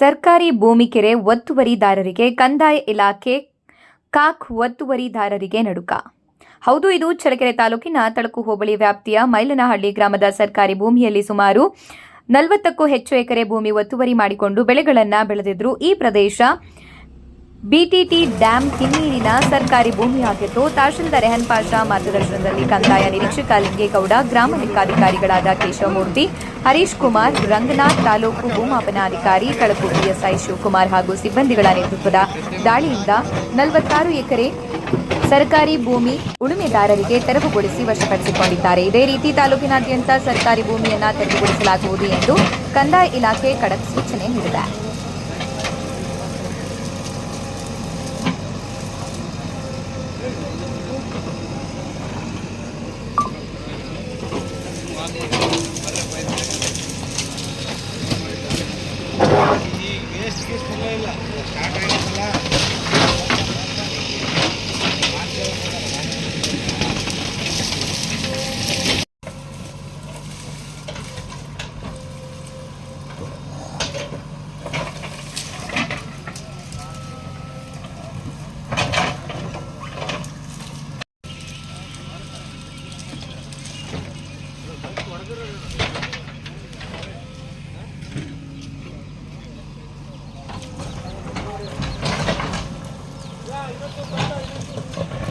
ಸರ್ಕಾರಿ ಭೂಮಿ ಕೆರೆ ಒತ್ತುವರಿದಾರರಿಗೆ ಕಂದಾಯ ಇಲಾಖೆ ಕಾಕ್ ಒತ್ತುವರಿದಾರರಿಗೆ ನಡುಕ. ಹೌದು, ಇದು ಚಳ್ಳಕೆರೆ ತಾಲೂಕಿನ ತಳಕು ಹೋಬಳಿ ವ್ಯಾಪ್ತಿಯ ಮೈಲನಹಳ್ಳಿ ಗ್ರಾಮದ ಸರ್ಕಾರಿ ಭೂಮಿಯಲ್ಲಿ ಸುಮಾರು ನಲವತ್ತಕ್ಕೂ ಹೆಚ್ಚು ಎಕರೆ ಭೂಮಿ ಒತ್ತುವರಿ ಮಾಡಿಕೊಂಡು ಬೆಳೆಗಳನ್ನು ಬೆಳೆದಿದ್ರು ಈ ಪ್ರದೇಶ. ಬಿಟಿಟಿ ಡ್ಯಾಂ ಹಿನ್ನೀರಿನ ಸರ್ಕಾರಿ ಭೂಮಿಯಾಗಿದ್ದು ತಹಶೀಲ್ದಾರ್ ರೆಹನ್ ಪಾಷಾ ಮಾರ್ಗದರ್ಶನದಲ್ಲಿ ಕಂದಾಯ ನಿರೀಕ್ಷಕ ಲಿಂಗೇಗೌಡ, ಗ್ರಾಮ ಲೆಕ್ಕಾಧಿಕಾರಿಗಳಾದ ಕೇಶವಮೂರ್ತಿ, ಹರೀಶ್ ಕುಮಾರ್, ರಂಗನಾಥ್ ತಾಲೂಕು ಭೂಮಾಪನಾಧಿಕಾರಿ ಕಳಕು ಪಿಎಸ್ಐ ಶಿವಕುಮಾರ್ ಹಾಗೂ ಸಿಬ್ಬಂದಿಗಳ ನೇತೃತ್ವದ ದಾಳಿಯಿಂದ ನಲವತ್ತಾರು ಎಕರೆ ಸರ್ಕಾರಿ ಭೂಮಿ ಉಳುಮೆದಾರರಿಗೆ ತೆರವುಗೊಳಿಸಿ ವಶಪಡಿಸಿಕೊಂಡಿದ್ದಾರೆ. ಇದೇ ರೀತಿ ತಾಲೂಕಿನಾದ್ಯಂತ ಸರ್ಕಾರಿ ಭೂಮಿಯನ್ನ ತೆರವುಗೊಳಿಸಲಾಗುವುದು ಎಂದು ಕಂದಾಯ ಇಲಾಖೆ ಖಡಕ್ ಸೂಚನೆ ನೀಡಿದೆ. ವೇಸ್ಟ್ ಗೀಸ್ಟ್ ಇಲ್ಲ ಇಲ್ಲ ಸ್ಟಾರ್ಟ್ ಆಗಿತ್ತಲ್ಲ Thank you.